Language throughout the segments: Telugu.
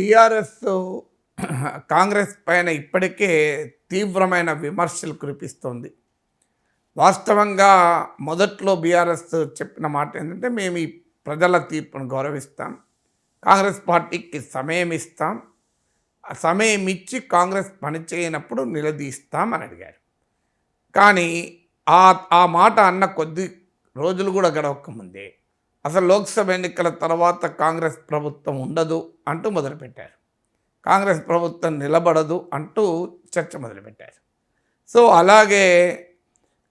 బీఆర్ఎస్ కాంగ్రెస్ పైన ఇప్పటికే తీవ్రమైన విమర్శలు కురిపిస్తోంది. వాస్తవంగా మొదట్లో బీఆర్ఎస్ చెప్పిన మాట ఏంటంటే మేము ఈ ప్రజల తీర్పును గౌరవిస్తాం కాంగ్రెస్ పార్టీకి సమయం ఇస్తాం సమయం ఇచ్చి కాంగ్రెస్ పనిచేయనప్పుడు నిలదీస్తాం అని అడిగారు. కానీ ఆ ఆ మాట అన్న కొద్ది రోజులు కూడా గడవక ముందే అసలు లోక్సభ ఎన్నికల తర్వాత కాంగ్రెస్ ప్రభుత్వం ఉండదు అంటూ మొదలుపెట్టారు. కాంగ్రెస్ ప్రభుత్వం నిలబడదు అంటూ చర్చ మొదలుపెట్టారు. సో అలాగే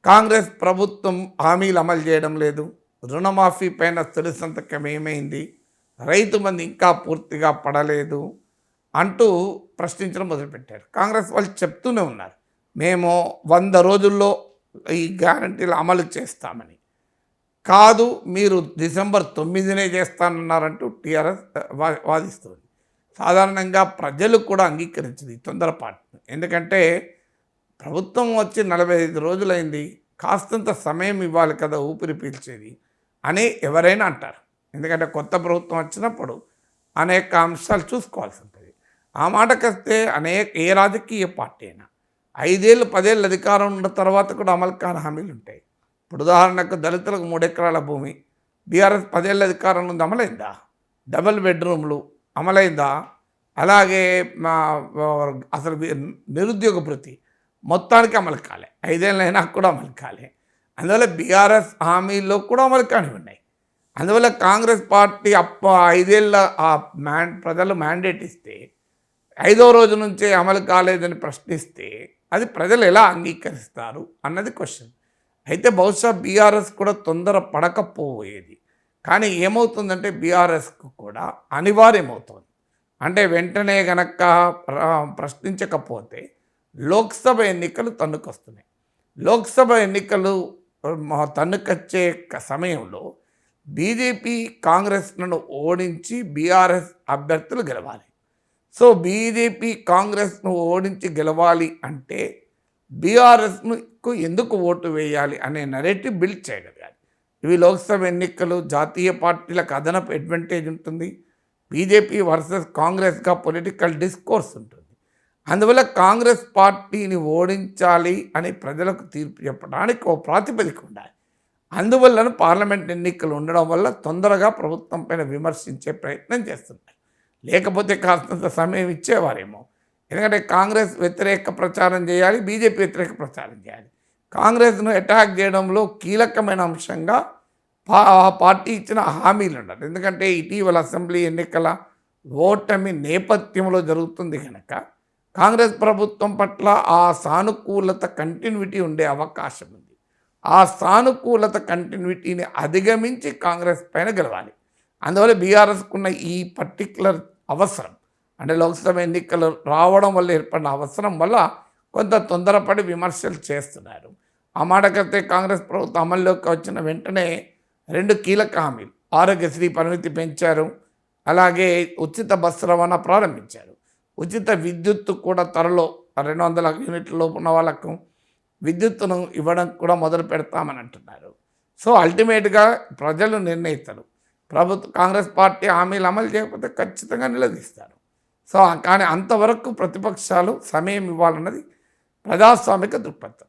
కాంగ్రెస్ ప్రభుత్వం హామీలు అమలు చేయడం లేదు. రుణమాఫీ పైన తొలి సంతకం ఏమైంది? రైతు మంది ఇంకా పూర్తిగా పడలేదు అంటూ ప్రశ్నించడం మొదలుపెట్టారు. కాంగ్రెస్ వాళ్ళు చెప్తూనే ఉన్నారు. మేము వంద రోజుల్లో ఈ గ్యారంటీలు అమలు చేస్తామని. కాదు మీరు డిసెంబర్ తొమ్మిదినే చేస్తానన్నారంటూ టీఆర్ఎస్ వా- వాదిస్తుంది. సాధారణంగా ప్రజలు కూడా అంగీకరించింది తొందరపాటు ఎందుకంటే ప్రభుత్వం వచ్చి నలభై ఐదు రోజులైంది కాస్తంత సమయం ఇవ్వాలి కదా ఊపిరి పీల్చేది అని ఎవరైనా అంటారు. ఎందుకంటే కొత్త ప్రభుత్వం వచ్చినప్పుడు అనేక అంశాలు చూసుకోవాల్సి ఉంటుంది ఆ మాటకొస్తే అనేక ఏ రాజకీయ పార్టీ అయినా ఐదేళ్ళు పదేళ్ళు అధికారం ఉన్న తర్వాత కూడా అమలు కాని హామీలు ఉంటాయి ఇప్పుడు ఉదాహరణకు దళితులకు మూడు ఎకరాల భూమి బీఆర్ఎస్ పదేళ్ళ అధికారం ఉంది అమలైందా? డబుల్ బెడ్రూమ్లు అమలైందా? అలాగే మా అసలు నిరుద్యోగ ప్రతి మొత్తానికి అమలు కాలే. ఐదేళ్ళైనా కూడా అమలు కాలే. అందువల్ల బీఆర్ఎస్ హామీల్లో కూడా అమలు కానివి ఉన్నాయి. అందువల్ల కాంగ్రెస్ పార్టీ అప్ప ఐదేళ్ళ ఆ మ్యాన్ ప్రజలు మ్యాండేట్ ఇస్తే ఐదో రోజు నుంచే అమలు కాలేదని ప్రశ్నిస్తే అది ప్రజలు ఎలా అంగీకరిస్తారు అన్నది క్వశ్చన్ అయితే బహుశా బీఆర్ఎస్ కూడా తొందర పడకపోయేది. కానీ ఏమవుతుందంటే బీఆర్ఎస్కు కూడా అనివార్యమవుతుంది. అంటే వెంటనే గనక ప్రశ్నించకపోతే లోక్సభ ఎన్నికలు తన్నుకొస్తున్నాయి. లోక్సభ ఎన్నికలు తన్నుకొచ్చే సమయంలో బీజేపీ కాంగ్రెస్లను ఓడించి బీఆర్ఎస్ అభ్యర్థులు గెలవాలి. సో బీజేపీ కాంగ్రెస్ను ఓడించి గెలవాలి అంటే బీఆర్ఎస్కు ఎందుకు ఓటు వేయాలి అనే నరేటివ్ బిల్డ్ చేయగలగాలి ఇవి లోక్సభ ఎన్నికలు జాతీయ పార్టీలకు అదనపు అడ్వాంటేజ్ ఉంటుంది. బీజేపీ వర్సెస్ కాంగ్రెస్గా పొలిటికల్ డిస్కోర్స్ ఉంటుంది. అందువల్ల కాంగ్రెస్ పార్టీని ఓడించాలి అని ప్రజలకు తీర్పు చెప్పడానికి ఓ ప్రాతిపదిక ఉండాలి. అందువలన పార్లమెంట్ ఎన్నికలు ఉండడం వల్ల తొందరగా ప్రభుత్వం పైన విమర్శించే ప్రయత్నం చేస్తున్నారు. లేకపోతే కాస్తంత సమయం ఇచ్చేవారేమో. ఎందుకంటే కాంగ్రెస్ వ్యతిరేక ప్రచారం చేయాలి బీజేపీ వ్యతిరేక ప్రచారం చేయాలి. కాంగ్రెస్ను అటాక్ చేయడంలో కీలకమైన అంశంగా పా ఆ పార్టీ ఇచ్చిన హామీలు ఉండాలి ఎందుకంటే ఇటీవల అసెంబ్లీ ఎన్నికల ఓటమి నేపథ్యంలో జరుగుతుంది కనుక కాంగ్రెస్ ప్రభుత్వం పట్ల ఆ సానుకూలత కంటిన్యూటీ ఉండే అవకాశం ఉంది. ఆ సానుకూలత కంటిన్యూటీని అధిగమించి కాంగ్రెస్ పైన గెలవాలి. అందువల్ల బీఆర్ఎస్కున్న ఈ పర్టిక్యులర్ అవసరం అంటే లోక్సభ ఎన్నికలు రావడం వల్ల ఏర్పడిన అవసరం వల్ల కొంత తొందరపడి విమర్శలు చేస్తున్నారు. ఆ మాటకైతే కాంగ్రెస్ ప్రభుత్వం అమల్లోకి వచ్చిన వెంటనే రెండు కీలక హామీలు. ఆరోగ్యశ్రీ పరిమితి పెంచారు. అలాగే ఉచిత బస్సు రవాణా ప్రారంభించారు. ఉచిత విద్యుత్తు కూడా త్వరలో రెండు వందల యూనిట్ల ఉన్న వాళ్ళకు విద్యుత్తును ఇవ్వడం కూడా మొదలు పెడతామని అంటున్నారు. సో అల్టిమేట్గా ప్రజలు నిర్ణయిస్తారు. ప్రభుత్వ కాంగ్రెస్ పార్టీ హామీలు అమలు చేయకపోతే ఖచ్చితంగా నిలదీస్తారు. సో కానీ అంతవరకు ప్రతిపక్షాలు సమయం ఇవ్వాలన్నది ప్రజాస్వామిక దృక్పథం.